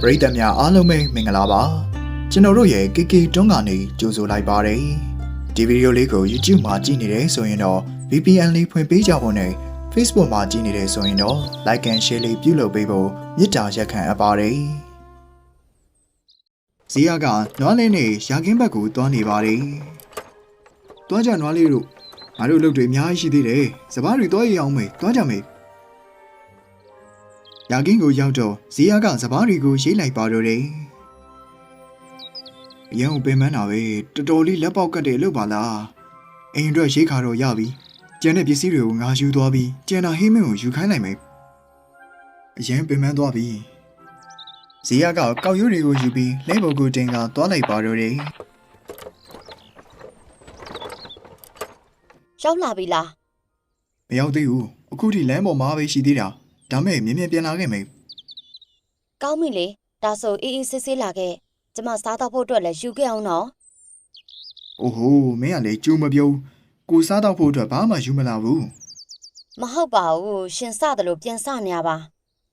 ပရိသတ်များအားလုံးပဲမင်္ဂလာပါကျွန်တော်တို့ရဲ့ KK တွန်းကနေကြိုဆိုလိုက်ပါတယ်ဒီဗီဒီယိုလေးကို YouTube မှာကြည့်နေတယ်ဆိုရင်တော့ VPN လေးဖွင့်ပေးကြဖို့နဲ့ Facebook မှာကြည့်နေတယ်ဆိုရင်တော့ Like and Share လေးပြုလုပ်ပေးဖို့မေတ္တာရက်ခံအပ်ပါတယ်ဇီယာကနွားလေးနဲ့ရာကင်းဘက်ကိုတွားနေပါတယ်တွားကြနွားလေးတို့ငါတို့လုပ်တွေအများကြီးရှိသေးတယ်စပားတွေတွားရအောင်မေတွားကြမေ ရာကင်းကိုရောက်တော့ဇီယာကစပားတွေကိုရေးလိုက်ပါတော့တယ်။အရင်ကပင်မန်းတာပဲတော်တော်လေးလက်ပေါက်ကတ်တယ်လို့ပါလား။အိမ်အတွက်ရေးခါတော့ရပြီ။ကျန်တဲ့ပစ္စည်းတွေကိုငါယူသွားပြီးကျန်တာဟင်းမင်းကိုယူခိုင်းလိုက်မယ်။အရင်ပင်မန်းသွားပြီ။ဇီယာကကောက်ရိုးတွေကိုယူပြီးလဲဘုတ်ကိုတင်ကသွားလိုက်ပါတော့တယ်ရောက်လာပြီလား။မရောက်သေးဘူး။အခုထိလမ်းပေါ်မှာပဲရှိသေးတာ။ ဒါမဲ့မြင်မြင်ပြန်လာခဲ့မယ်ကောင်းပြီလေဒါဆိုအေးအေးဆေးဆေးလာခဲ့ကျမစားတော့ဖို့အတွက်လည်းယူခဲ့အောင်နော်။အိုးဟိုးမင်းကလေကြိုးမပြုံး။ကိုစားတော့ဖို့အတွက်ဘာမှယူမလာဘူး။မဟုတ်ပါဘူးရှင်စတယ်လို့ပြန်စနေရပါ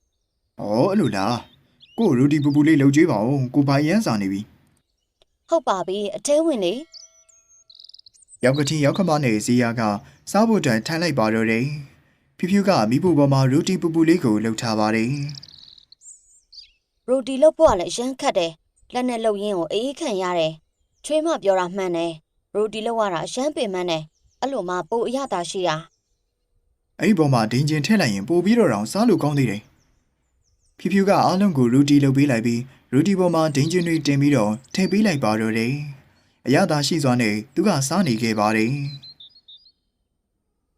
။အော်အဲ့လိုလား။ကိုရူဒီပူပူလေးလှုပ်ကြွေးပါဦး။ကိုဘာရမ်းစာနေပြီဟုတ်ပါပြီအထဲဝင်လေ။ရောက်ကတိရောက်ခမနဲ့ဇီယာကစားဖို့တန်ထိုင်လိုက်ပါတော့တယ်။ ဖြူဖြူကမိဖို့ပေါ်မှာရူဒီပူပူလေးကိုလှုပ်ထားပါတယ်ရိုတီလုတ်ဖို့ကလည်းအရန်ခတ်တယ်လက်နဲ့လှုပ်ရင်းကိုအေးအေးခံရတယ်ချွေးမပြောတာမှန်တယ်ရိုတီလုတ်ရတာအရန်ပင်မန်းတယ်အဲ့လိုမှပိုအရသာရှိတာ။အဲ့ဒီပေါ်မှာဒင်ဂျင်ထည့်လိုက်ရင်ပိုပြီးတော့တောင်စားလို့ကောင်းသေးတယ်။ဖြူဖြူကအားလုံးကိုရူဒီလှုပ်ပေးလိုက်ပြီးရူဒီပေါ်မှာဒင်ဂျင်တွေတင်ပြီးတော့ထည့်ပေးလိုက်ပါတော့တယ်။အရသာရှိစွာနဲ့သူကစားနေခဲ့ပါတယ်။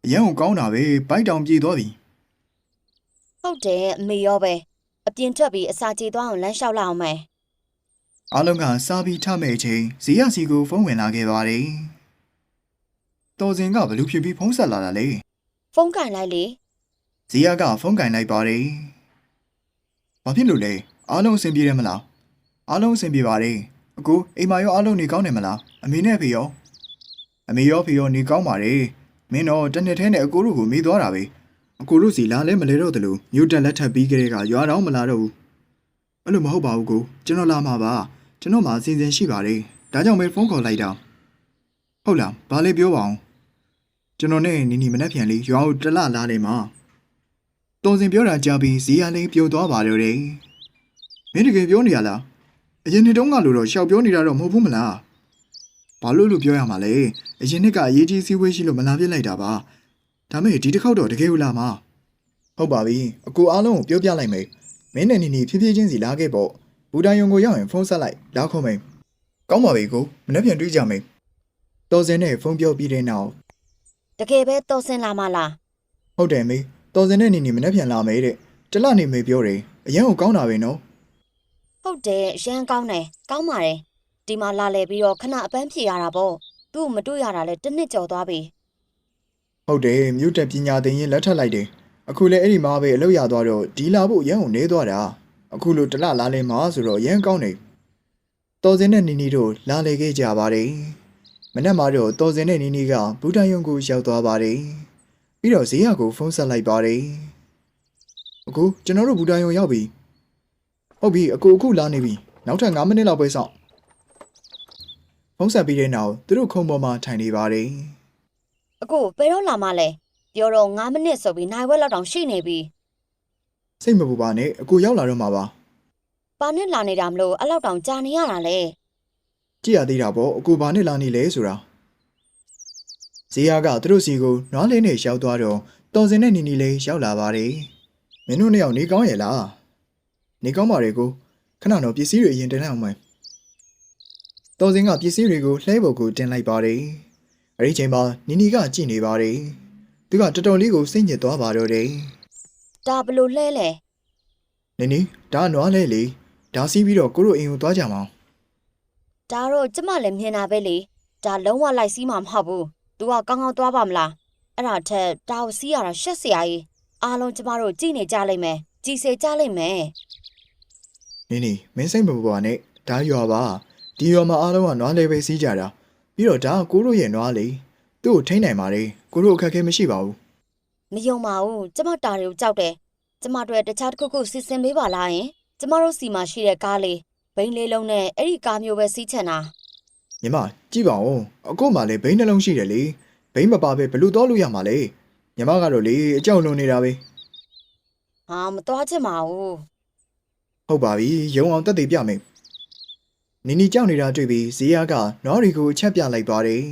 အရန်ကိုကောင်းတာပဲဘိုက်တောင်ပြေသွားပြီ။ဟုတ်တယ်အမေရောပဲအပြင်ထွက်ပြီးအစာကြေသွားအောင်လမ်းလျှောက်လာအောင်မယ်အားလုံးကစားပြီးထမဲ့အချိန်ဇီယာစီကိုဖုန်းဝင်လာခဲ့ပါတယ်။တော်စင်ကဘလူးဖြစ်ပြီးဖုန်းဆက်လာတာလေဖုန်းကင်လိုက်လေ။ဇီယာကဖုန်းကင်လိုက်ပါတယ်။ဘာဖြစ်လို့လဲ။အားလုံးအဆင်ပြေတယ်မလား။အားလုံးအဆင်ပြေပါတယ်။အကိုအိမ်မရောအားလုံးနေကောင်းတယ်မလား။အမေနဲ့ဖေရော။အမေရောဖေရောနေကောင်းပါတယ်။ မင်းတော့တနေ့ထဲနဲ့အကိုတို့ကိုမေးသွားတာပဲ။အကိုတို့စီလာလဲမလဲတော့တလို့မြို့တက်လက်ထပ်ပြီးကြတဲ့ကရွာတော့မလာတော့ဘူး။အဲ့လိုမဟုတ်ပါဘူးကို။ကျွန်တော်လာမှာပါ။ကျွန်တော်မှအစီအစဉ်ရှိပါတယ်။ဒါကြောင့်ပဲဖုန်းခေါ်လိုက်တာ။ဟုတ်လား။ဘာလဲပြောပါအောင်။ကျွန်တော်နဲ့နီနီမနှက်ပြန်လေးရွာကိုတလလားနေမှာ။တော်စင်ပြောတာကြားပြီးဇီယာလေးပြိုသွားပါတော့တယ်။မင်းတကယ်ပြောနေရလား။အရင်နှစ်တုန်းကလို့တော့ရှောက်ပြောနေတာတော့မဟုတ်ဘူးမလား။ ဘာလို့လို့ပြောရမှာလဲ။အရင်နှစ်ကအရေးကြီးစည်းဝေးရှိလို့မလာပြစ်လိုက်တာပါ။ဒါမဲ့ဒီတစ်ခေါက်တော့တကယ်ဦးလာမှာ။ဟုတ်ပါပြီ။အကူအားလုံးကိုပြောပြလိုက်မယ်။မင်းနဲ့နီနီဖြည်းဖြည်းချင်းစီလာခဲ့ပေါ့။ဘူဒိုင်ယုံကိုရောက်ရင်ဖုန်းဆက်လိုက်လာခေါ်မယ်။ကောင်းပါပြီကိုမနှက်ပြန်တွေးကြမယ်။တော်စင်နဲ့ဖုန်းပြောပြီးတဲ့နောက်တကယ်ပဲတော်စင်လာမလားဟုတ်တယ်မေတော်စင်နဲ့နေနေမနှက်ပြန်လာမယ်တဲ့တလနေမေပြောတယ်အရင်ကိုကောင်းတာပဲနော်ဟုတ်တယ်အရန်ကောင်းတယ်ကောင်းပါတယ် ဒီမှာလာလဲပြီးတော့ခဏအပန်းဖြေရတာပေါ့သူ့ကိုမတွေ့ရတာလဲတစ်နှစ်ကျော်သွားပြီဟုတ်တယ်မြို့တက်ပညာသင်ရင်လက်ထပ်လိုက်တယ်အခုလည်းအဲ့ဒီမှာပဲအလုပ်ရသွားတော့ဒီလာဖို့ရန်ကိုနေသွားတာအခုလိုတလလာလဲမှာဆိုတော့ရန်ကောင်းတယ်တော်စင်နဲ့နီနီတို့လာလေခဲ့ကြပါတယ်မနက်မှာတော့တော်စင်နဲ့နီနီကဘူတန်ယုံကိုရောက်သွားပါတယ်ပြီးတော့ဈေးရကိုဖုန်းဆက်လိုက်ပါတယ်အခုကျွန်တော်တို့ဘူတန်ယုံရောက်ပြီဟုတ်ပြီအခုအခုလာနေပြီနောက်ထပ်9မိနစ်လောက်ပဲစောင့် ဖုန်းဆက်ပြီးတဲ့နောက်သူတို့ခုံပေါ်မှာထိုင်နေပါတယ်အခုဘယ်တော့လာမလဲပြောတော့9မိနစ်ဆိုပြီးနိုင်ဝက်လောက်တောင်ရှိနေပြီ။စိတ်မပူပါနဲ့အကိုရောက်လာတော့မှာပါဘာနဲ့လာနေတာမလို့အဲ့လောက်တောင်ကြာနေရတာလဲ။ကြည့်ရသေးတာပေါ့အကိုဘာနဲ့လာနေလဲဆိုတာ။ဇေယျကသူတို့စီကိုနွားလေးနဲ့ရောက်သွားတော့တော်စင်နဲ့နီနီလေးရောက်လာပါတယ်။မင်းတို့နှစ်ယောက်နေကောင်းရဲ့လား။နေကောင်းပါလေကိုခဏတော့ပစ္စည်းတွေအရင်တင်လိုက်အောင်မယ်။ တော်စင်ကပစ္စည်းတွေကိုလှဲပုတ်ကိုတင်လိုက်ပါတယ်။အဲဒီချိန်မှာနီနီကကြည့်နေပါတယ်။သူကတော်တော်လေးကိုစိတ်ညစ်သွားပါတော့တယ်။ဒါဘလို့လှဲလဲနင်နီဒါနွားလဲလေဒါစီးပြီးတော့ကိုတို့အိမ်ကိုသွားကြမအောင်ဒါတော့ကျမလည်းမြင်တာပဲလေဒါလုံးဝလိုက်စီးမှာမဟုတ်ဘူး तू ကကောင်းကောင်းသွားပါမလားအဲ့ဒါထက်ဒါကိုစီးရတာရှက်စရာကြီးအားလုံးကျမတို့ကြည့်နေကြလိမ့်မယ်ကြည်စေကြလိမ့်မယ်နင်နီမင်းစိတ်မပူပါနဲ့ဒါရွာပါ ဒီရွာမှာအားလုံးကနွားလဲပဲစီးကြတာပြီးတော့ဒါကကိုတို့ရဲ့နွားလေသူ့ကိုထိန်းနိုင်ပါလေကိုတို့အခက်အခဲမရှိပါဘူးမယုံပါဘူးကျမတာတွေကိုကြောက်တယ်ကျမတို့တခြားတစ်ခုခုစီစဉ်ပေးပါလားယင်ကျမတို့စီမှာရှိတဲ့ကားလေးဘိန်းလေးလုံးနဲ့အဲ့ဒီကားမျိုးပဲစီးချင်တာညီမကြည့်ပါဦးအကို့မှလည်းဘိန်းနှလုံးရှိတယ်လေဘိန်းမပါပဲဘယ်လို့တော့လို့ရမှာလဲညီမကတော့လေအကြောက်လွန်နေတာပဲဟာမသွားချင်ပါဘူးဟုတ်ပါပြီရုံအောင်တက်သေးပြမယ် နီနီကြောက်နေတာတွေ့ပြီးဇီယာကနွားရီကိုချက်ပြလိုက်ပါတယ်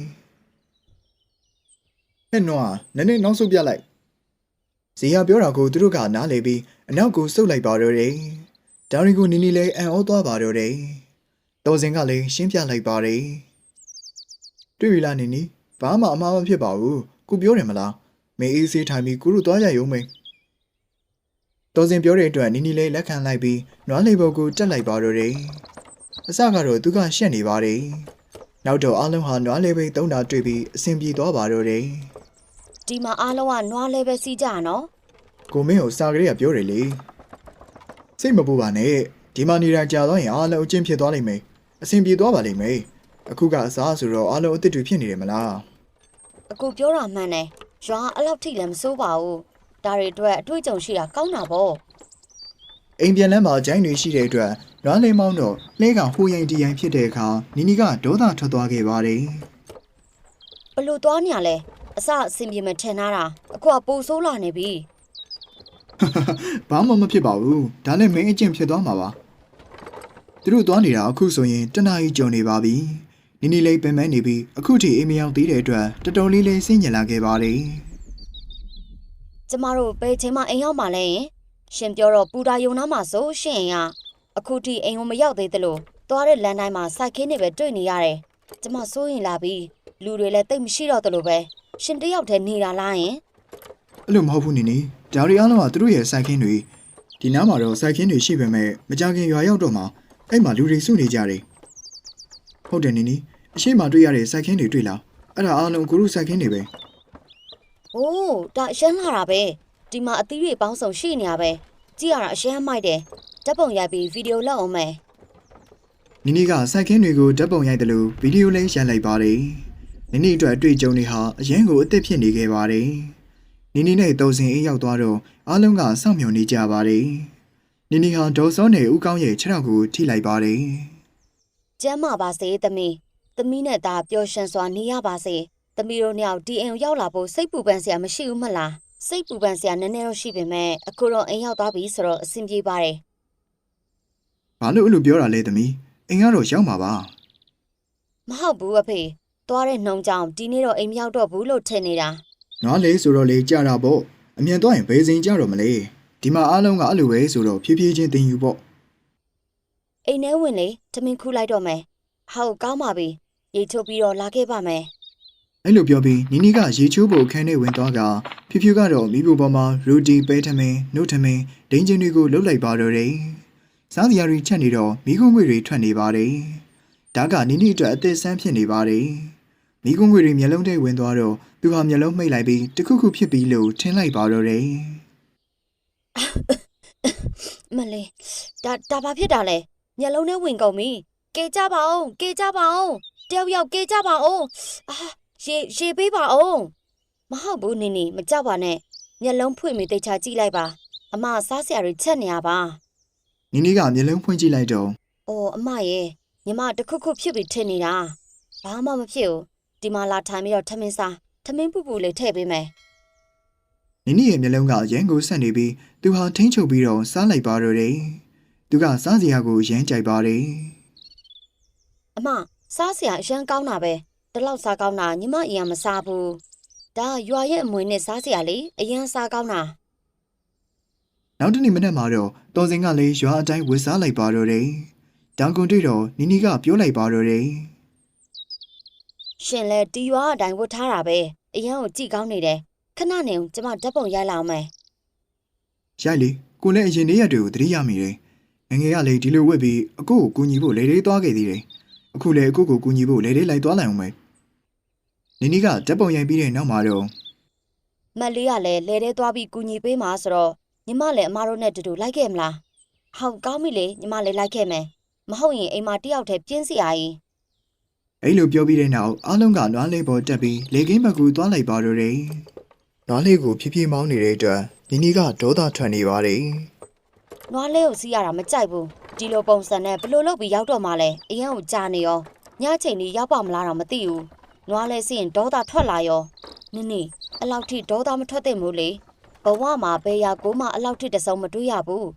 ဟဲ့နွားနည်းနည်းနောက်ဆုတ်ပြလိုက်ဇီယာပြောတာကိုသူတို့ကနားလေပြီးအနောက်ကိုဆုတ်လိုက်ပါတော့တယ်ဒါရီကိုနီနီလည်းအံ့ဩသွားပါတော့တယ်တော်စင်ကလည်းရှင်းပြလိုက်ပါတယ်တွေ့ပြီလားနီနီဘာမှအမှားမဖြစ်ပါဘူးကိုပြောတယ်မလားမေအေးဆေးထိုင်ပြီးကိုတို့သွားကြရုံပဲတော်စင်ပြောတဲ့အတွက်နီနီလေးလက်ခံလိုက်ပြီးနွားလေးဘုတ်ကိုတက်လိုက်ပါတော့တယ်။ အစကတော့သူကရှက်နေပါတယ်။နောက်တော့အားလုံးဟာနွားလေးဘိတ်သုံးတာတွေ့ပြီးအဆင်ပြေသွားပါတော့တယ်ဒီမှာအားလုံးကနွားလဲပဲစီးကြရနော်။ကိုမင်းကိုစာကလေးကပြောတယ်လေ။စိတ်မပူပါနဲ့။ဒီမှာနေတာကြာတော့ရင်အားလုံးအကျင့်ဖြစ်သွားလိမ့်မယ်။အဆင်ပြေသွားပါလိမ့်မယ်။အခုကအစားဆိုတော့အားလုံးအစ်စ်တွေဖြစ်နေတယ်မလားအခုပြောတာမှန်တယ်ရွာအဲ့လောက်ထိလည်းမစိုးပါဘူးဒါတွေအတွက်အတွေ့အကြုံရှိတာကောင်းတာပေါ့။အိမ်ပြန်လမ်းမှာဂျိုင်းတွေရှိတဲ့အတွက် နွားလေးမောင်းတော့လှဲကဟိုရင်တီရင်ဖြစ်တဲ့အခါနီနီကဒေါသထွက်သွားခဲ့ပါတယ်။ဘလို့သွားနေရလဲအစအဆင်ပြေမထင်တာတာအခုကပိုဆိုးလာနေပြီဘာမှမဖြစ်ပါဘူးဒါနဲ့မင်းအကျင့်ဖြစ်သွားမှာပါသူတို့သွားနေတာအခုဆိုရင်တနားကြီးကြုံနေပါပြီနီနီလေးပင်ပန်းနေပြီးအခုထိအိမ်မရောက်သေးတဲ့အတွက်တော်တော်လေးလေးစိတ်ညစ်လာခဲ့ပါတယ်ကျမတို့ဘယ်ချိန်မှအိမ်ရောက်မှလဲရင်ရှင်ပြောတော့ပူတာယုံနာမှာဆိုရှင်က အခုထိအိမ်ကိုမရောက်သေးသလိုသွားတဲ့လမ်းတိုင်းမှာစိုက်ခင်းတွေပဲတွေ့နေရတယ်ကျမစိုးရင်လာပြီလူတွေလည်းတိတ်မရှိတော့သလိုပဲရှင်တယောက်တည်းနေတာလားယင်အဲ့လိုမဟုတ်ဘူးနီနီဒါရီအားလုံးကသူတို့ရဲ့စိုက်ခင်းတွေဒီနားမှာတော့စိုက်ခင်းတွေရှိပေမဲ့မကြခင်ရွာရောက်တော့မှအဲ့မှာလူတွေစုနေကြတယ်ဟုတ်တယ်နီနီအရှိမတွေ့ရတဲ့စိုက်ခင်းတွေတွေ့လားအဲ့ဒါအားလုံးကိုရုစိုက်ခင်းတွေပဲ။အိုးဒါအရှမ်းလာတာပဲ။ဒီမှာအသီးတွေပေါင်းစုံရှိနေရပဲ။ ကြည့်ရတာအရှမ်းမိုက်တယ်။ဓာတ်ပုံရိုက်ပြီးဗီဒီယိုလောက်အောင်မယ်နီနီကစိုက်ခင်းတွေကိုဓာတ်ပုံရိုက်တယ်လို့ဗီဒီယိုလေးရိုက်လိုက်ပါတယ်။နီနီအတွက်အတွေ့အကြုံတွေဟာအရင်ကိုအသက်ဖြစ်နေခဲ့ပါတယ်။နီနီနဲ့တုံစင်အေးရောက်သွားတော့အားလုံးကစောင့်မျှော်နေကြပါတယ်။နီနီဟာဒေါ်စောနဲ့ဦးကောင်းရဲ့ခြေထောက်ကိုထိလိုက်ပါတယ်။ကျမ်းမာပါစေသမီး။သမီးနဲ့သားပျော်ရွှင်စွာနေရပါစေ။သမီးတို့နှစ်ယောက်ဒီအိမ်ကိုရောက်လာဖို့စိတ်ပူပန်စရာမရှိဘူးမလား။ စိတ်ပူပန်စရာနည်းနည်းတော့ရှိပေမဲ့အခုတော့အိမ်ရောက်သွားပြီဆိုတော့အဆင်ပြေပါတယ်။ဘာလို့အဲ့လိုပြောတာလဲသမီး။အိမ်ကတော့ရောက်မှာပါ။မဟုတ်ဘူးအဖေ။သွားတဲ့နှုံကြောင်ဒီနေ့တော့အိမ်မရောက်တော့ဘူးလို့ထင်နေတာ။ငါလေဆိုတော့လေကြတာပေါ့။အမြန်သွားရင်ဘယ်စဉ်ကြတော့မလဲ။ဒီမှာအားလုံးကအဲ့လိုပဲဆိုတော့ဖြည်းဖြည်းချင်းတင်ယူပေါ့။အိမ်ထဲဝင်လေထမင်းခူးလိုက်တော့မယ်။ဟုတ်ကောင်းပါပြီ။ရေချိုးပြီးတော့လာခဲ့ပါမယ်။ အဲ့လိုပြောပြီးနီနီကရေချိုးဖို့အခန်းထဲဝင်သွားကဖြည်းဖြည်းကတော့မိဖို့ပေါ်မှာရူတီပဲထမင်းနှုတ်ထမင်းဒိန်ချင်းတွေကိုလှုပ်လိုက်ပါတော့တယ်။စားစရာတွေချက်နေတော့မိကုန်းငွေတွေထွက်နေပါတယ်။ဒါကနီနီအတွက်အသက်ဆန်းဖြစ်နေပါတယ်။မိကုန်းငွေတွေမျက်လုံးထဲဝင်သွားတော့သူဟာမျက်လုံးမှိတ်လိုက်ပြီးတခုခုဖြစ်ပြီးလို့ထင်လိုက်ပါတော့တယ်မလေးဒါဒါဘာဖြစ်တာလဲမျက်လုံးထဲဝင်ကုန်ပြီကဲကြပါအောင်ကဲကြပါအောင်တယောက်ယောက်ကဲကြပါအောင်အာ ရေရေပေးပါအောင်မဟုတ်ဘူးနင်းနီမကြောက်ပါနဲ့မျက်လုံးဖွင့်ပြီးတိတ်ချကြည့်လိုက်ပါ အမစားစရာတွေချက်နေရပါ။နီနီကမျက်လုံးဖွင့်ကြည့်လိုက်တော့အော်အမရဲ့ညီမတစ်ခုခုဖြစ်ပြီးထင်နေတာဘာမှမဖြစ်ဘူးဒီမှာလာထိုင်ပြီးတော့ထမင်းစားထမင်းပူပူလေးထည့်ပေးမယ်နီနီရဲ့မျက်လုံးကရန်ကိုဆက်နေပြီးသူဟာထိန်းချုပ်ပြီးတော့စားလိုက်ပါတော့တယ်။သူကစားစရာကိုရမ်းကြိုက်ပါတယ်အမစားစရာအရန်ကောင်းတာပဲ ဒီလောက်စားကောင်းတာညီမအရင်မစားဘူးဒါရွာရဲ့အမွေနဲ့စားစရာလေအရန်စားကောင်းတာ။နောက်တနေ့မနက်မှာတော့တော်စင်ကလည်းရွာအတိုင်းဝစ်စားလိုက်ပါတော့တယ်။တောင်ကွန်တွေ့တော့နီနီကပြောလိုက်ပါတော့တယ်ရှင်လဲတီရွာအတိုင်းဝတ်ထားတာပဲအရန်ကိုကြည့်ကောင်းနေတယ်ခဏနေဦးကျမဓာတ်ပုံရိုက်လာအောင်မယ်။ရိုက်လေကိုလည်းအရင်နေ့ရက်တွေကိုသတိရမိတယ်။ငယ်ငယ်ကလည်းဒီလိုဝက်ပြီးအကိုကိုကူညီဖို့လေလေးသွားခဲ့သေးတယ်။အခုလည်းအကိုကိုကူညီဖို့လေလေးလိုက်သွားလိုက်အောင်မယ်။ နီနီကဓာတ်ပုံရိုက်ပြီးတဲ့နောက်မှာတော့မက်လေးကလည်းလဲထဲသွားပြီးကူညီပေးမှာဆိုတော့ညီမလည်းအမတို့နဲ့တူတူလိုက်ခဲ့မလားဟုတ်ကောင်းပြီလေညီမလည်းလိုက်ခဲ့မယ်မဟုတ်ရင်အိမ်မှာတယောက်တည်းပြင်းစရာကြီးအဲ့လိုပြောပြီးတဲ့နောက်အားလုံးကနွားလေးပေါ်တက်ပြီးလေကင်းဘက်ကူသွားလိုက်ပါတော့တယ်။နွားလေးကိုဖြည်းဖြည်းမောင်းနေတဲ့အတွက်နီနီကဒေါသထွက်နေပါတယ်နွားလဲကိုစီးရတာမကြိုက်ဘူးဒီလိုပုံစံနဲ့ဘလို့လုပ်ပြီးရောက်တော့မှလဲအရင်ကိုကြာနေရောညချိန်ကြီးရောက်ပါမလားတော့မသိဘူး နွားလဲစီးရင်ဒေါသထွက်လာရောနင်းနီအဲ့လောက်ထိဒေါသမထွက်သင့်ဘူးလေဘဝမှာဘယ်ရာကိုမှအဲ့လောက်ထိတစုံမတွေးရဘူး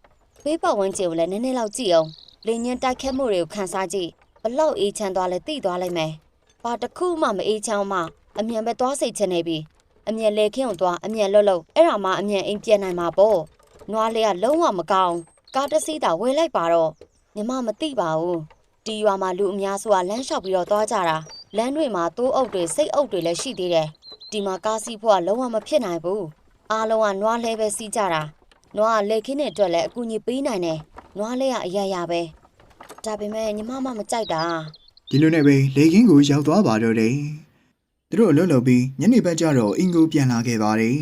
ဘေးပတ်ဝန်းကျင်ကိုလည်းနည်းနည်းလောက်ကြည့်အောင်လင်းညင်းတိုက်ခတ်မှုတွေကိုခန်းစားကြည့်ဘလောက်အေးချမ်းသွားလဲသိသွားလိုက်မယ်ဘာတစ်ခုမှမအေးချမ်းမှအမြန်ပဲသွားစိတ်ချင်နေပြီအမြန်လေခင်းကိုသွားအမြန်လှုပ်လှုပ်အဲ့ဒါမှအမြန်အိမ်ပြန်နိုင်မှာပေါ့နွားလေးကလုံးဝမကောင်းကားတစ်စီးသာဝယ်လိုက်ပါတော့ညီမမသိပါဘူး ဒီရွာမှာလူအများစုကလမ်းလျှောက်ပြီးတော့သွားကြတာလမ်းတွေမှာသိုးအုပ်တွေစိတ်အုပ်တွေလည်းရှိသေးတယ်ဒီမှာကားစီးဖို့ကလုံးဝမဖြစ်နိုင်ဘူးအားလုံးကနွားလဲပဲစီးကြတာနွားကလေခင်းတဲ့အတွက်လည်းအကူအညီပေးနိုင်တယ်နွားလဲကအရရပဲဒါပေမဲ့ညီမမမကြိုက်တာဒီလိုနဲ့ပဲလေကင်းကိုရောက်သွားပါတော့တယ်သူတို့အလုပ်လုပ်ပြီးညနေဘက်ကျတော့အင်ကိုပြန်လာခဲ့ပါတယ်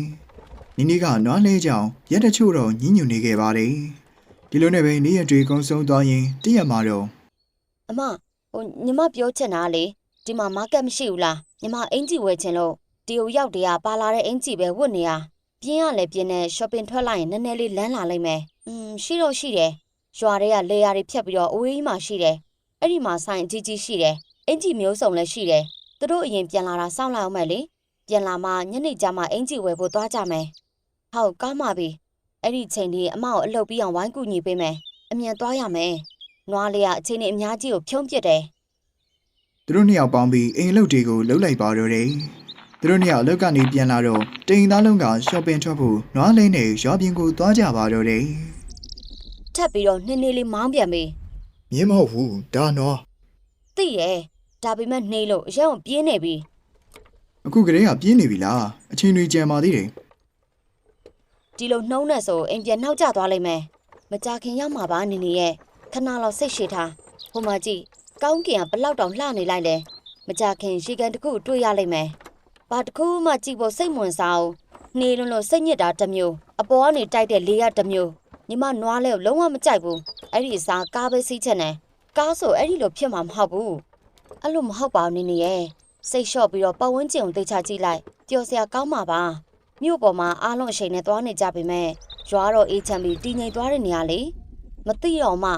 နီနီကနွားလဲကြောင်ရက်တချို့တော့ညှဉ်းညူနေခဲ့ပါတယ်ဒီလိုနဲ့ပဲနေ့ရက်တွေကုန်းဆုံးသွားရင်တည့်ရက်မှာတော့ အမဟိုညီမပြောချင်တာကလေဒီမှာမားကတ်မရှိဘူးလားညီမအင်ဂျီဝယ်ချင်လို့ဒီကိုရောက်တည်းကပါလာတဲ့အင်ဂျီပဲဝတ်နေရပြင်းရလဲပြင်းနဲ့ shopping ထွက်လိုက်ရင်နည်းနည်းလေးလန်းလာလိုက်မယ်อืมရှိတော့ရှိတယ်ရွာတွေကလေယာတွေဖြတ်ပြီးတော့အဝေးကြီးမှာရှိတယ်အဲ့ဒီမှာဆိုင်အကြီးကြီးရှိတယ်အင်ဂျီမျိုးစုံလည်းရှိတယ်သူတို့အရင်ပြန်လာတာစောင့်လိုက်အောင်မယ်လေပြန်လာမှညနေကျမှအင်ဂျီဝယ်ဖို့သွားကြမယ်ဟုတ်ကောင်းပါပြီအဲ့ဒီချိန်ဒီအမကိုအလုပ်ပြီးအောင်ဝိုင်းကူညီပေးမယ်အမြန်သွားရမယ် နွားလေးကအချိန်နဲ့အများကြီးကိုဖြုံးပစ်တယ်သူတို့နှစ်ယောက်ပေါင်းပြီးအိမ်အလုပ်တွေကိုလှုပ်လိုက်ပါတော့တယ်သူတို့နှစ်ယောက်အလုပ်ကနေပြန်လာတော့တိမ်သားလုံးက shopping ထွက်ဖို့နွားလဲနဲ့ရွာပြင်ကိုသွားကြပါတော့တယ်ထပ်ပြီးတော့နှင်းနှေးလေးမောင်းပြန်ပြီမြင်မဟုတ်ဘူးဒါနွားသိရဲ့ဒါပေမဲ့နှေးလို့အရင်ကပြင်းနေပြီအခုကလေးကပြင်းနေပြီလားအချင်းတွေကြံပါသေးတယ်ဒီလိုနှုံးနေဆိုအိမ်ပြန်နှောက်ကျသွားလိမ့်မယ်မကြခင်ရောက်မှာပါနင်နေရဲ့ ခဏလောက်စိတ်ရှည်ထားဟိုမှာကြည့်ကောင်းကင်ကဘလောက်တောင်လှနေလိုက်လဲမကြခင်ရှီကန်တစ်ခုတွေ့ရလိမ့်မယ်ဘာတစ်ခုမှကြည့်ဖို့စိတ်ဝင်စားအောင်နှေးလွန်းလို့စိတ်ညစ်တာတစ်မျိုးအပေါ်ကနေတိုက်တဲ့လေးရတစ်မျိုးညီမနွားလဲကိုလုံးဝမကြိုက်ဘူးအဲ့ဒီအစားကားပဲစီးချက်နေကားဆိုအဲ့ဒီလိုဖြစ်မှာမဟုတ်ဘူးအဲ့လိုမဟုတ်ပါဘူးနင်နေရဲ့စိတ်လျှော့ပြီးတော့ပတ်ဝန်းကျင်ကိုသိချကြည့်လိုက်ပျော်စရာကောင်းမှာပါမြို့ပေါ်မှာအားလုံးအချိန်နဲ့သွားနေကြပေမဲ့ရွာတော့အေးချမ်းပြီးတည်ငြိမ်သွားတဲ့နေရာလေမသိတော့မှ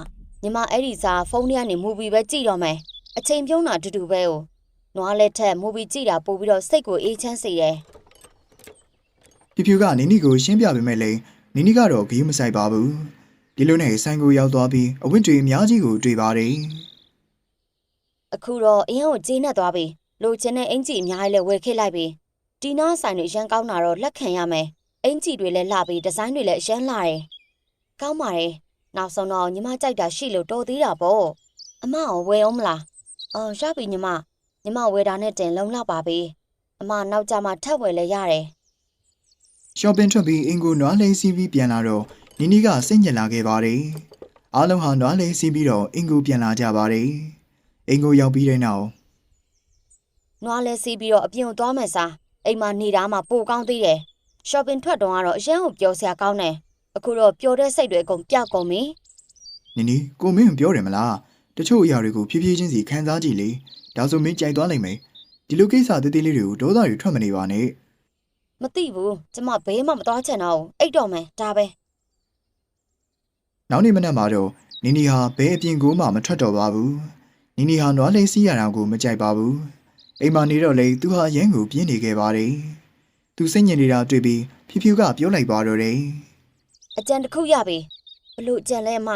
ညီမအဲ့ဒီစားဖုန်းထဲကနေမူဗီပဲကြည့်တော့မယ်အချိန်ပြုံးတာအတူတူပဲ哦နွားလက်ထက်မူဗီကြည့်တာပို့ပြီးတော့စိတ်ကိုအေးချမ်းစေတယ်ဖြူဖြူကနီနီကိုရှင်းပြပေးမဲ့လေနီနီကတော့ဂီးမဆိုင်ပါဘူးဒီလိုနဲ့ဆိုင်ကိုရောက်သွားပြီးအဝတ်တွေအများကြီးကိုတွေ့ပါတယ်အခုတော့အရင်ကိုကျေးနဲ့သွားပြီလိုချင်တဲ့အင်ကြီးအများကြီးလဲဝယ်ခဲ့လိုက်ပြီဒီနာဆိုင်တွေအရန်ကောင်းတာတော့လက်ခံရမယ်အင်ကြီးတွေလည်းလှပြီးဒီဇိုင်းတွေလည်းအရန်လှတယ်ကောင်းပါတယ် နောက်ဆုံးတော့ညီမကြိုက်တာရှိလို့တော်သေးတာပေါ့အမအောင်ဝယ်အောင်မလားအော်ရပြီညီမညီမဝယ်တာနဲ့တင်လုံလောက်ပါပြီအမနောက်ကြမှာထပ်ဝယ်လဲရတယ် shopping ထွက်ပြီးအင်ကိုနွားလိမ့်စီးပြီးပြန်လာတော့နီနီကစိတ်ညစ်လာခဲ့ပါတယ်အားလုံးဟာနွားလိမ့်စီးပြီးတော့အင်ကိုပြန်လာကြပါတယ်အင်ကိုရောက်ပြီးတဲ့နောက်နွားလဲစီးပြီးတော့အပြင်ကိုသွားမယ်စားအိမ်မှာနေတာမှပိုကောင်းသေးတယ် shopping ထွက်တော့ကတော့အရင်ကိုပျော်စရာကောင်းတယ် အခုတော့ပျော်တဲ့စိတ်တွေအကုန်ပြောက်ကုန်ပြီနီနီကိုမင်းပြောတယ်မလားတချို့အရာတွေကိုဖြည်းဖြည်းချင်းစီခံစားကြည့်လေဒါဆိုမင်းကြိုက်သွားလိမ့်မယ်ဒီလိုကိစ္စသေးသေးလေးတွေကိုဒေါသတွေထွက်မနေပါနဲ့မသိဘူးကျမဘေးမှမသွားချင်တော့ဘူးအိတ်တော့မယ်ဒါပဲနောက်နေ့မနက်မှာတော့နီနီဟာဘဲအပြင်ကိုမှမထွက်တော့ပါဘူးနီနီဟာနွားလေးစီးရတာကိုမကြိုက်ပါဘူးအိမ်မှာနေတော့လေသူဟာရမ်းကိုပြင်းနေခဲ့ပါတယ်သူစိတ်ညစ်နေတာတွေ့ပြီးဖြူဖြူကပြောလိုက်ပါတော့တယ် အကြံတစ်ခုရပြီဘလို့အကြံလဲအမ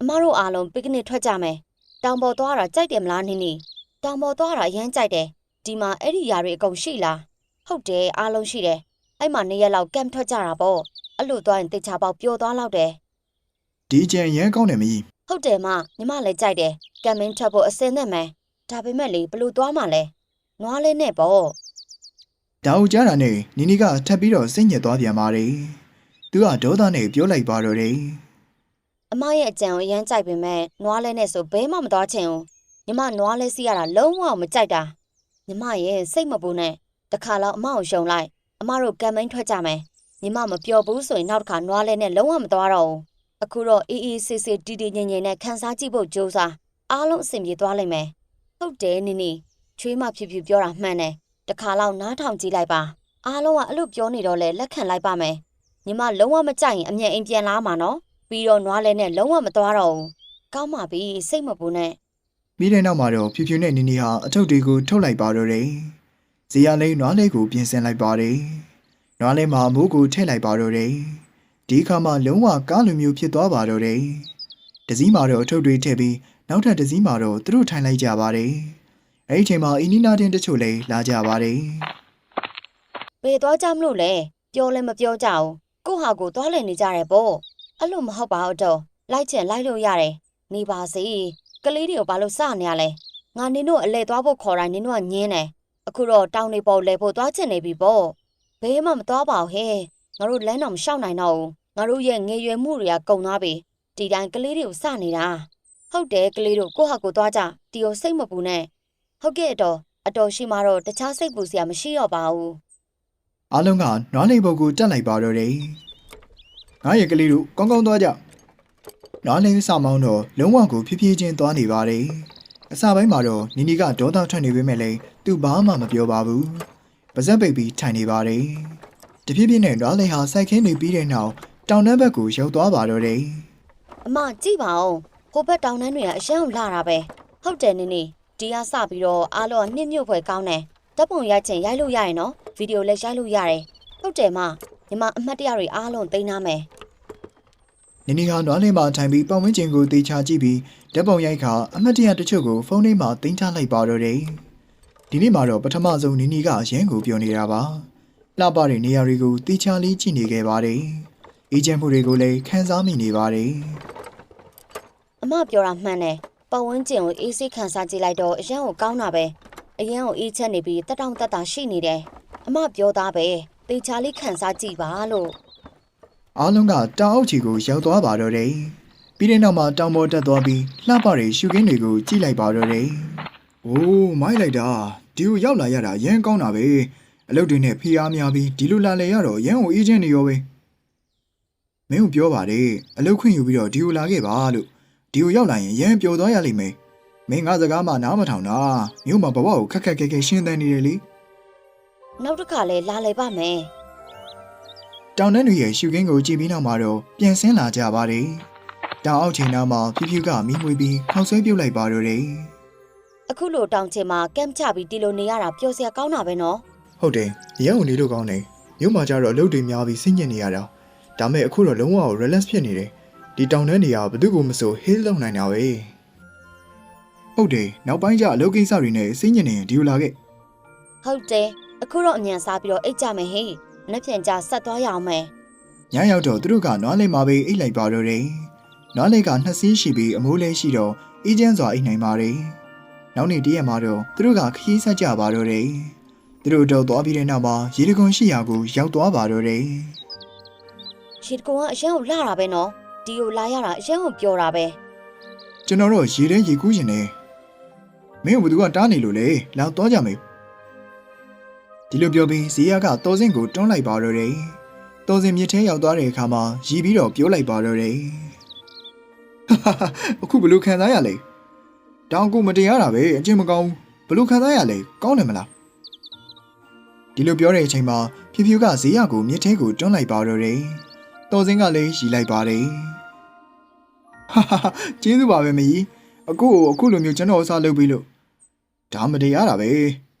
အမတို့အားလုံးပစ်ကနစ်ထွက်ကြမယ်တောင်ပေါ်သွားတာကြိုက်တယ်မလားနင်းနီတောင်ပေါ်သွားတာအရမ်းကြိုက်တယ်ဒီမှာအဲ့ဒီຢာတွေအကုန်ရှိလားဟုတ်တယ်အားလုံးရှိတယ်အဲ့မှာနေရက်လောက်ကမ်ထွက်ကြတာပေါ့အဲ့လိုသွားရင်တေချာပေါက်ပျော်သွားလောက်တယ်ဒီကြံရမ်းကောင်းတယ်မကြီးဟုတ်တယ်မညီမလည်းကြိုက်တယ်ကမ်မင်းထွက်ဖို့အစင်းနဲ့မယ်ဒါပေမဲ့လေဘလို့သွားမှလဲနွားလေးနဲ့ပေါ့ဒါကိုကြားတာနဲ့နီနီကထပ်ပြီးတော့စိတ်ညစ်သွားပြန်ပါတယ် သူကဒေါသနဲ့ပြောလိုက်ပါတော့တယ်အမရဲ့အကြံကိုအရမ်းကြိုက်ပေမဲ့နွားလဲနဲ့ဆိုဘဲမှမသွားချင်ဘူးညီမနွားလဲစီးရတာလုံးဝမကြိုက်တာညီမရဲ့စိတ်မပူနဲ့တခါတော့အမကိုရှုံလိုက်အမတို့ကမ်မိန်းထွက်ကြမယ်ညီမမပျော်ဘူးဆိုရင်နောက်တစ်ခါနွားလဲနဲ့လုံးဝမသွားတော့ဘူးအခုတော့အေးအေးဆေးဆေးတီတီငြိမ်ငြိမ်နဲ့ခန်းစားကြည့်ဖို့ကြိုးစားအားလုံးအဆင်ပြေသွားလိမ့်မယ်ဟုတ်တယ်နီနီချွေးမဖြူဖြူပြောတာမှန်တယ်တခါတော့နားထောင်ကြည့်လိုက်ပါအားလုံးကအဲ့လိုပြောနေတော့လေလက်ခံလိုက်ပါမယ် ညီမလုံးဝမကြိုက်ရင်အမြန်အိမ်ပြန်လာမှာနော်ပြီးတော့နွားလဲနဲ့လုံးဝမသွားတော့ဘူးကောင်းပါပြီစိတ်မပူနဲ့ပြီးတဲ့နောက်မှာတော့ဖြူဖြူနဲ့နီနီဟာအထုပ်တွေကိုထုတ်လိုက်ပါတော့တယ်ဇီယာလေးနွားလေးကိုပြင်ဆင်လိုက်ပါတယ်နွားလေးမှာမိုးကိုထည့်လိုက်ပါတော့တယ်ဒီအခါမှာလုံးဝကားလိုမျိုးဖြစ်သွားပါတော့တယ်တစည်းမှာတော့အထုပ်တွေထည့်ပြီးနောက်ထပ်တစည်းမှာတော့သူတို့ထိုင်လိုက်ကြပါတယ်အဲ့ဒီအချိန်မှာအီနီနာတင်တချို့လည်းလာကြပါတယ်ဘယ်သွားကြမလို့လဲပြောလဲမပြောကြဘူး ကိုဟာကိုသွားလဲနေကြတယ်ပေါ့အဲ့လိုမဟုတ်ပါဘူးတော့လိုက်ချင်လိုက်လို့ရတယ်နေပါစေကလေးတွေကိုဘာလို့စနေရလဲငါနင်တို့အလဲသွားဖို့ခေါ်တိုင်းနင်တို့ကညင်းတယ်အခုတော့တောင်းနေပေါ်လဲဖို့သွားချင်နေပြီပေါ့ဘယ်မှမသွားပါဘူးဟဲ့ငါတို့လမ်းတော့မလျှောက်နိုင်တော့ဘူးငါတို့ရဲ့ငယ်ရွယ်မှုတွေကကုန်သွားပြီဒီတိုင်းကလေးတွေကိုစနေတာဟုတ်တယ်ကလေးတို့ကိုဟာကိုသွားကြတီကိုစိတ်မပူနဲ့ဟုတ်ကဲ့အတော်အတော်ရှိမှတော့တခြားစိတ်ပူစရာမရှိတော့ပါဘူး အားလုံးကနွားလေးဘုတ်ကိုတက်လိုက်ပါတော့တယ်ငါရဲ့ကလေးတို့ကောင်းကောင်းသွားကြနွားလေးစမောင်းတော့လုံးဝကိုဖြည်းဖြည်းချင်းသွားနေပါတယ်အစပိုင်းမှာတော့နီနီကဒေါသထွက်နေပေမဲ့လည်းသူဘာမှမပြောပါဘူးပါဇက်ပိတ်ပြီးထိုင်နေပါတယ်တဖြည်းဖြည်းနဲ့နွားလေးဟာစိုက်ခင်းနေပြီးတဲ့နောက်တောင်တန်းဘက်ကိုရောက်သွားပါတော့တယ်အမကြည့်ပါဦးဟိုဘက်တောင်တန်းတွေကအရှမ်းလာတာပဲဟုတ်တယ်နင်းနေဒီကစပြီးတော့အားလုံးကနှိမ့်မြုပ်ဖွယ်ကောင်းတယ်တပ်ပုံရိုက်ချင်ရိုက်လို့ရရင်နော် ဗီဒီယိုလည်းရိုက်လို့ရတယ်ဟုတ်တယ်မညီမအမှတ်တရတွေအားလုံးသိမ်းထားမယ်နီနီဟာနွားလေးမှာထိုင်ပြီးပတ်ဝန်းကျင်ကိုတေချာကြည့်ပြီးဓာတ်ပုံရိုက်ခါအမတ်တရတချို့ကိုဖုန်းထဲမှာတင်ချလိုက်ပါတော့တယ်ဒီနေ့မှာတော့ပထမဆုံးနီနီကရန်ကိုပြောနေတာပါလှပတဲ့နေရာတွေကိုတေချာလေးကြည့်နေခဲ့ပါတယ်အေဂျင့်မှုတွေကိုလည်းခန်းစားမိနေပါတယ်အမပြောတာမှန်တယ်ပတ်ဝန်းကျင်ကိုအေးစိတ်ခံစားကြည့်လိုက်တော့အရန်ကိုကောင်းတာပဲအရန်ကိုအေးချက်နေပြီးတက်တောင့်တက်တာရှိနေတယ် အမပြောသားပဲတေချာလေးခံစားကြည့်ပါလို့အားလုံးကတောင်အောက်ခြေကိုရောက်သွားပါတော့တယ်ပြီးတဲ့နောက်မှာတောင်ပေါ်တက်သွားပြီးလှပတဲ့ရှုခင်းတွေကိုကြည့်လိုက်ပါတော့တယ်အိုးမိုက်လိုက်တာဒီကိုရောက်လာရတာရန်ကောင်းတာပဲအလုပ်တွေနဲ့ဖိအားများပြီးဒီလိုလာလေရတော့ရန်ကိုအေးချမ်းနေရောပဲမင်းကိုပြောပါတယ်အလုတ်ခွင့်ယူပြီးတော့ဒီကိုလာခဲ့ပါလို့ဒီကိုရောက်လာရင်ရမ်းပျော်သွားရလိမ့်မယ်မင်းငါစကားမှနားမထောင်တာမြို့မှာဘဝကိုခက်ခက်ခဲခဲရှင်းသန်နေတယ်လေ နောက်တစ်ခါလဲလာလေပါမယ်တောင်တန်းတွေရဲ့ရှုခင်းကိုကြည့်ပြီးနောက်မှာတော့ပြန်ဆင်းလာကြပါတယ်တောင်အောက်ချိန်နားမှာဖြူဖြူကမိငွေပြီးခေါင်းဆွဲပြုတ်လိုက်ပါတော့တယ်အခုလိုတောင်ချင်မှာကမ်ချပြီးတီလိုနေရတာပျော်စရာကောင်းတာပဲနော်ဟုတ်တယ်ရဲဝင်နေလို့ကောင်းတယ်မြို့မှာကျတော့အလုပ်တွေများပြီးစိတ်ညစ်နေရတာဒါမဲ့အခုတော့လုံးဝ relax ဖြစ်နေတယ်ဒီတောင်တန်းတွေကဘယ်သူ့ကိုမဆို heal လုပ်နိုင်တာပဲဟုတ်တယ်နောက်ပိုင်းကျအလုပ်ကိစ္စတွေနဲ့စိတ်ညစ်နေရင်ဒီကိုလာခဲ့ဟုတ်တယ် အခုတော့အញ្ញံစားပြီးတော့အိတ်ကြမယ်ဟေးနှစ်ပြန်ကြဆက်သွားရအောင်မယ်ညရောက်တော့သူတို့ကနွားလေးမှာပဲအိတ်လိုက်ပါတော့တယ်။နွားလေးကနှစ်စီးရှိပြီးအမိုးလေးရှိတော့အေးချမ်းစွာအိတ်နိုင်ပါတယ်။နောက်နေ့တည့်ရက်မှာတော့သူတို့ကခရီးဆက်ကြပါတော့တယ်။သူတို့တော့သွားပြီးတဲ့နောက်မှာရေတကွန်ရှိရာကိုရောက်သွားပါတော့တယ်ရှီတကွန်ကအရန်ကိုလာတာပဲနော်ဒီကိုလာရတာအရန်ကိုပျော်တာပဲ။ကျွန်တော်တို့ရေထဲရေကူးရှင်နေ။မင်းကဘသူကတားနေလို့လေလာသွားကြမေ။ ဒီလိုပြောပြီးဇီယာကတော်စင်ကိုတွန်းလိုက်ပါတော့တယ်။တော်စင်မြစ်ထဲရောက်သွားတဲ့အခါမှာရီပြီးတော့ပြောလိုက်ပါတော့တယ်။အခုဘလို့ခံစားရလဲ။တောင်ကိုမတရားတာပဲအချင်းမကောင်းဘူးဘလို့ခံစားရလဲကောင်းတယ်မလား။ဒီလိုပြောတဲ့အချိန်မှာဖြူဖြူကဇီယာကိုမြစ်ထဲကိုတွန်းလိုက်ပါတော့တယ်။တော်စင်ကလည်းရီလိုက်ပါတယ်။ဟာဟာဟာကျေးဇူးပါပဲမကြီး။အခုကိုအခုလိုမျိုးကျွန်တော်အစားလုပ်ပြီးလို့ဒါမတရားတာပဲ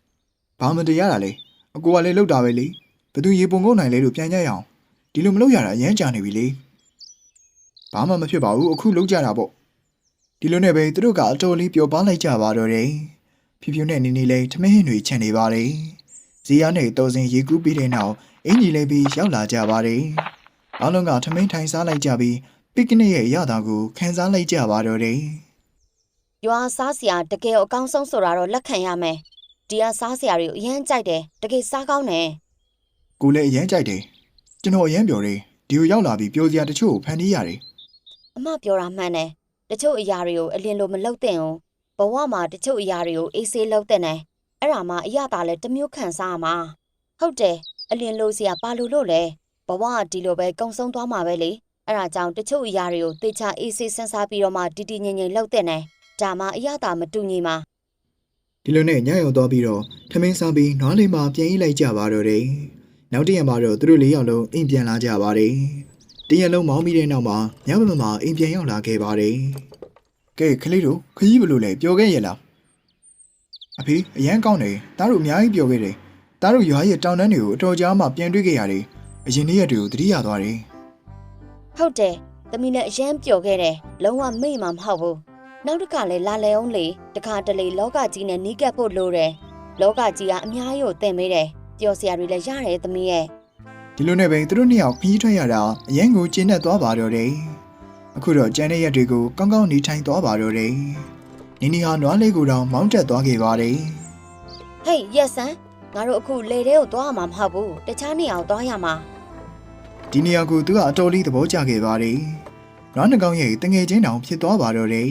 ။ဘာမတရားတာလဲ။ အကိုကလည်းလုပ်တာပဲလေ။ဘသူရေပုံကုန်နိုင်လဲလို့ပြန်ကြရအောင်။ဒီလိုမလုပ်ရတာအရမ်းကြာနေပြီလေ။ဘာမှမဖြစ်ပါဘူးအခုလုပ်ကြတာပေါ့။ဒီလိုနဲ့ပဲသူတို့ကအတော်လေးပျော်ပါလိုက်ကြပါတော့တယ်။ဖြူဖြူနဲ့နီနီလေးထမင်းဟင်းတွေခြံနေပါတယ်။ဇီယာနဲ့တော်စင်ရေကူးပြီးတဲ့နောက်အင်ကြီးလေးပြီးရောက်လာကြပါတယ်။အားလုံးကထမင်းထိုင်စားလိုက်ကြပြီးပစ်ကနစ်ရဲ့ရတာကိုခံစားလိုက်ကြပါတော့တယ်ရွာစားစရာတကယ်အကောင်းဆုံးဆိုတာတော့လက်ခံရမယ် ဒီကစားစရာတွေကိုအရန်ကြိုက်တယ်တကယ်စားကောင်းတယ်။ကိုလည်းအရင်ကြိုက်တယ်။ကျွန်တော်အရင်ပြောတယ်ဒီကိုရောက်လာပြီးပြောစရာတချို့ကိုဖန်တီးရတယ်အမပြောတာမှန်တယ်တချို့အရာတွေကိုအလင်းလိုမလုပ်သင့်ဘူးဘဝမှာတချို့အရာတွေကိုအေးဆေးလုပ်သင့်တယ်အဲ့ဒါမှအရသာလဲတစ်မျိုးခံစားရမှာဟုတ်တယ်အလင်းလိုစရာပါလို့လို့လဲဘဝကဒီလိုပဲကုံဆုံးသွားမှာပဲလေအဲ့ဒါကြောင့်တချို့အရာတွေကိုတေချာအေးဆေးစဉ်းစားပြီးတော့မှတီတီငိမ့်ငိမ့်လုပ်သင့်တယ်ဒါမှအရသာမတူညီမှာ။ ဒီလိုနဲ့ညရောက်သွားပြီးတော့ထမင်းစားပြီးနွားလေးမှာပြန်ရေးလိုက်ကြပါတော့တယ်။နောက်တစ်ရက်မှာတော့သူတို့လေးယောက်လုံးအိမ်ပြန်လာကြပါတယ်။တတရက်လုံးမောင်းပြီးတဲ့နောက်မှာညဘက်မှာအိမ်ပြန်ရောက်လာခဲ့ပါတယ်ကဲကလေးတို့ခကြီးဘလို့လဲပြောခဲ့ရလားအဖေအရန်ကောင်းတယ်တားတို့အများကြီးပြောခဲ့တယ်တားတို့ရွာရဲ့တောင်တန်းတွေကိုအတော်ကြာမှပြန်တွေ့ခဲ့ရတယ်အရင်နေ့ရက်တွေကိုသတိရသွားတယ်ဟုတ်တယ်သမီးလည်းအရန်ပျော်ခဲ့တယ်လုံးဝမိတ်မှမဟုတ်ဘူး နောက်တစ်ခါလဲလာလဲအောင်လေတခါတလေလောကကြီးနဲ့နီးကပ်ဖို့လိုတယ်လောကကြီးကအများကြီးကိုသင်ပေးတယ်ပျော်စရာတွေလည်းရတယ်သမီးရဲ့ဒီလိုနဲ့ပဲသူတို့နှစ်ယောက်ခကြီးထွက်ရတာအရင်ကိုကျင်းနေသွားပါတော့တယ်အခုတော့ကျန်တဲ့ရက်တွေကိုကောင်းကောင်းနေထိုင်သွားပါတော့တယ်နီနီဟာနွားလေးကိုတောင်မောင်းတက်သွားခဲ့ပါတယ်ဟေးရက်ဆန်ငါတို့အခုလေထဲကိုသွားရမှာမဟုတ်ဘူးတခြားနေရာကိုသွားရမှာဒီနေရာကိုသူကအတော်လေးသဘောကျခဲ့ပါတယ်နွားနှကောင်ရဲ့တငယ်ချင်းတောင်ဖြစ်သွားပါတော့တယ်